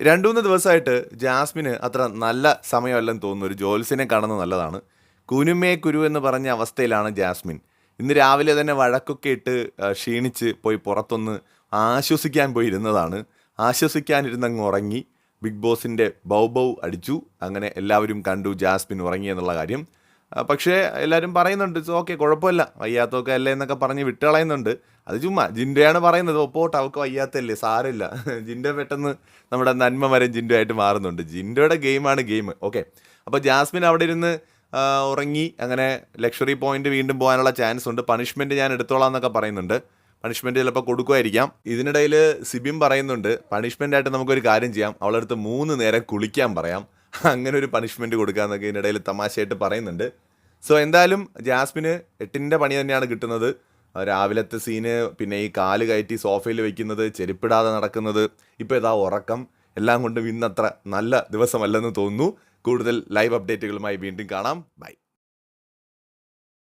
രണ്ടു മൂന്ന് ദിവസമായിട്ട് ജാസ്മിന് അത്ര നല്ല സമയമല്ലെന്ന് തോന്നുന്നു. ഒരു ജോൽസിനെ കാണുന്നത് നല്ലതാണ്. കുനുമേ കുരു എന്ന് പറഞ്ഞ അവസ്ഥയിലാണ് ജാസ്മിൻ. ഇന്ന് രാവിലെ തന്നെ വഴക്കൊക്കെ ഇട്ട് ക്ഷീണിച്ച് പോയി പുറത്തൊന്ന് ആശ്വസിക്കാൻ പോയി ഇരുന്നതാണ് ആശ്വസിക്കാനിരുന്നങ്ങ് ഉറങ്ങി. ബിഗ് ബോസിന്റെ ബൗബൗ അടിച്ചു. അങ്ങനെ എല്ലാവരും കണ്ടു ജാസ്മിൻ ഉറങ്ങി എന്നുള്ള കാര്യം. പക്ഷേ എല്ലാവരും പറയുന്നുണ്ട് ഓക്കെ കുഴപ്പമില്ല വയ്യാത്തൊക്കെ അല്ലേ എന്നൊക്കെ പറഞ്ഞ് വിട്ടുകളയുന്നുണ്ട് അത് ചുമ്മാ ജിൻഡയാണ് പറയുന്നത് ഒപ്പോട്ട് അവൾക്ക് വയ്യാത്തല്ലേ സാരമില്ല. ജിന്റെ പെട്ടെന്ന് നമ്മുടെ നന്മ വരെ ജിൻഡോ ആയിട്ട് മാറുന്നുണ്ട്. ജിൻഡോയുടെ ഗെയിമാണ് ഗെയിം. ഓക്കെ. അപ്പോൾ ജാസ്മിൻ അവിടെ ഇരുന്ന് ഉറങ്ങി അങ്ങനെ ലക്ഷറി പോയിന്റ് വീണ്ടും പോകാനുള്ള ചാൻസ് ഉണ്ട്. പണിഷ്മെന്റ് ഞാൻ എടുത്തോളാം എന്നൊക്കെ പറയുന്നുണ്ട്. പണിഷ്മെന്റ് ചിലപ്പോൾ കൊടുക്കുമായിരിക്കാം. ഇതിനിടയിൽ സിബിം പറയുന്നുണ്ട് പണിഷ്മെന്റ് ആയിട്ട് നമുക്കൊരു കാര്യം ചെയ്യാം. അവളടുത്ത് മൂന്ന് നേരം കുളിക്കാൻ പറയാം. അങ്ങനെ ഒരു പണിഷ്മെന്റ് കൊടുക്കാന്നൊക്കെ ഇതിനിടയിൽ തമാശയായിട്ട് പറയുന്നുണ്ട്. സോ എന്തായാലും ജാസ്മിന് എട്ടിന്റെ പണി തന്നെയാണ് കിട്ടുന്നത്. രാവിലത്തെ സീന് പിന്നെ ഈ കാൽ കയറ്റി സോഫയിൽ വെക്കുന്നത് ചെരുപ്പിടാതെ നടക്കുന്നത്. ഇപ്പോൾ ഇതാ ഉറക്കം. എല്ലാം കൊണ്ടും ഇന്നത്ര നല്ല ദിവസമല്ലെന്ന് തോന്നുന്നു. കൂടുതൽ ലൈവ് അപ്ഡേറ്റുകളുമായി വീണ്ടും കാണാം. ബൈ